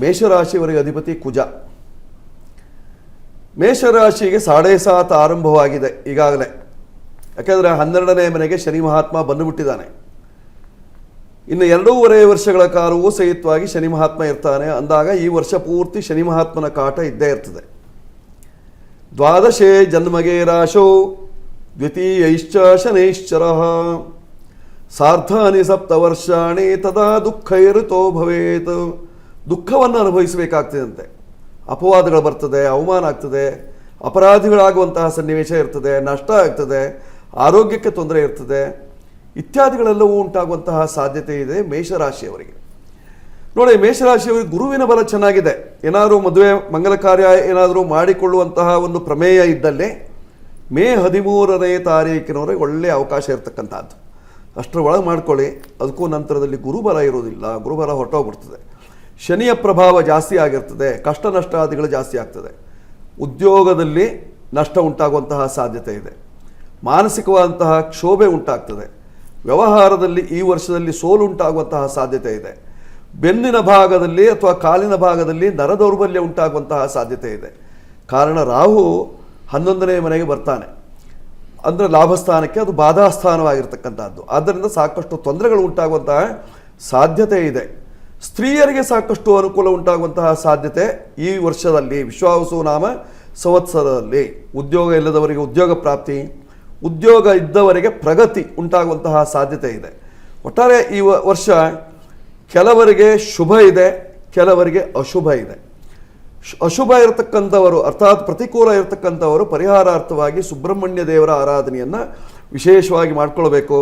ಮೇಷರಾಶಿಯವರಿಗೆ ಅಧಿಪತಿ ಕುಜ. ಮೇಷರಾಶಿಗೆ ಸಾಡೆ ಸಾತ್ ಆರಂಭವಾಗಿದೆ ಈಗಾಗಲೇ. ಯಾಕೆಂದರೆ ಹನ್ನೆರಡನೇ ಮನೆಗೆ ಶನಿ ಮಹಾತ್ಮ ಬಂದುಬಿಟ್ಟಿದ್ದಾನೆ. ಇನ್ನು ಎರಡೂವರೆ ವರ್ಷಗಳ ಕಾಲವೂ ಸಹಿತವಾಗಿ ಶನಿ ಮಹಾತ್ಮ ಇರ್ತಾನೆ. ಅಂದಾಗ ಈ ವರ್ಷ ಪೂರ್ತಿ ಶನಿ ಮಹಾತ್ಮನ ಕಾಟ ಇದ್ದೇ ಇರ್ತದೆ. ದ್ವಾದಶೇ ಜನ್ಮಗೆ ರಾಶೋ, ದ್ವಿತೀಯೈಶ್ಚ ಶನೈಶ್ಚರ. ಸಾರ್ಧಾನಿ ಸಪ್ತವರ್ಷಾಣಿ ತದಾ ದುಃಖೈರುತೋ ಭವೇತ್. ದುಃಖವನ್ನು ಅನುಭವಿಸಬೇಕಾಗ್ತದಂತೆ. ಅಪವಾದಗಳು ಬರ್ತದೆ, ಅವಮಾನ ಆಗ್ತದೆ, ಅಪರಾಧಿಗಳಾಗುವಂತಹ ಸನ್ನಿವೇಶ ಇರ್ತದೆ, ನಷ್ಟ ಆಗ್ತದೆ, ಆರೋಗ್ಯಕ್ಕೆ ತೊಂದರೆ ಇರ್ತದೆ, ಇತ್ಯಾದಿಗಳೆಲ್ಲವೂ ಉಂಟಾಗುವಂತಹ ಸಾಧ್ಯತೆ ಇದೆ ಮೇಷರಾಶಿಯವರಿಗೆ. ನೋಡಿ ಮೇಷರಾಶಿಯವರಿಗೆ ಗುರುವಿನ ಬಲ ಚೆನ್ನಾಗಿದೆ. ಏನಾದರೂ ಮದುವೆ ಮಂಗಲ ಕಾರ್ಯ ಏನಾದರೂ ಮಾಡಿಕೊಳ್ಳುವಂತಹ ಒಂದು ಪ್ರಮೇಯ ಇದ್ದಲ್ಲಿ ಮೇ ಹದಿಮೂರನೇ ತಾರೀಕಿನವರೆಗೆ ಒಳ್ಳೆಯ ಅವಕಾಶ ಇರತಕ್ಕಂಥದ್ದು. ಅಷ್ಟರ ಒಳಗೆ ಮಾಡ್ಕೊಳ್ಳಿ, ಅದಕ್ಕೂ ನಂತರದಲ್ಲಿ ಗುರುಬಲ ಇರೋದಿಲ್ಲ ಗುರುಬಲ ಹೊರಟೋಗ್ಬಿಡ್ತದೆ. ಶನಿಯ ಪ್ರಭಾವ ಜಾಸ್ತಿ ಆಗಿರ್ತದೆ, ಕಷ್ಟ ನಷ್ಟಾದಿಗಳು ಜಾಸ್ತಿ ಆಗ್ತದೆ. ಉದ್ಯೋಗದಲ್ಲಿ ನಷ್ಟ ಉಂಟಾಗುವಂತಹ ಸಾಧ್ಯತೆ ಇದೆ. ಮಾನಸಿಕವಾದಂತಹ ಕ್ಷೋಭೆ ಉಂಟಾಗ್ತದೆ. ವ್ಯವಹಾರದಲ್ಲಿ ಈ ವರ್ಷದಲ್ಲಿ ಸೋಲು ಉಂಟಾಗುವಂತಹ ಸಾಧ್ಯತೆ ಇದೆ. ಬೆನ್ನಿನ ಭಾಗದಲ್ಲಿ ಅಥವಾ ಕಾಲಿನ ಭಾಗದಲ್ಲಿ ನರ ದೌರ್ಬಲ್ಯ ಉಂಟಾಗುವಂತಹ ಸಾಧ್ಯತೆ ಇದೆ. ಕಾರಣ ರಾಹು ಹನ್ನೊಂದನೇ ಮನೆಗೆ ಬರ್ತಾನೆ. ಅಂದರೆ ಲಾಭಸ್ಥಾನಕ್ಕೆ ಅದು ಬಾಧಾಸ್ಥಾನವಾಗಿರ್ತಕ್ಕಂಥದ್ದು. ಆದ್ದರಿಂದ ಸಾಕಷ್ಟು ತೊಂದರೆಗಳು ಉಂಟಾಗುವಂತಹ ಸಾಧ್ಯತೆ ಇದೆ. ಸ್ತ್ರೀಯರಿಗೆ ಸಾಕಷ್ಟು ಅನುಕೂಲ ಉಂಟಾಗುವಂತಹ ಸಾಧ್ಯತೆ ಈ ವರ್ಷದಲ್ಲಿ ವಿಶ್ವಾವಸು ನಾಮ ಸಂವತ್ಸರದಲ್ಲಿ. ಉದ್ಯೋಗ ಇಲ್ಲದವರಿಗೆ ಉದ್ಯೋಗ ಪ್ರಾಪ್ತಿ, ಉದ್ಯೋಗ ಇದ್ದವರಿಗೆ ಪ್ರಗತಿ ಉಂಟಾಗುವಂತಹ ಸಾಧ್ಯತೆ ಇದೆ. ಒಟ್ಟಾರೆ ಈ ವರ್ಷ ಕೆಲವರಿಗೆ ಶುಭ ಇದೆ, ಕೆಲವರಿಗೆ ಅಶುಭ ಇದೆ. ಅಶುಭ ಇರತಕ್ಕಂಥವರು, ಅರ್ಥಾತ್ ಪ್ರತಿಕೂಲ ಇರತಕ್ಕಂಥವರು ಪರಿಹಾರಾರ್ಥವಾಗಿ ಸುಬ್ರಹ್ಮಣ್ಯ ದೇವರ ಆರಾಧನೆಯನ್ನು ವಿಶೇಷವಾಗಿ ಮಾಡ್ಕೊಳ್ಬೇಕು.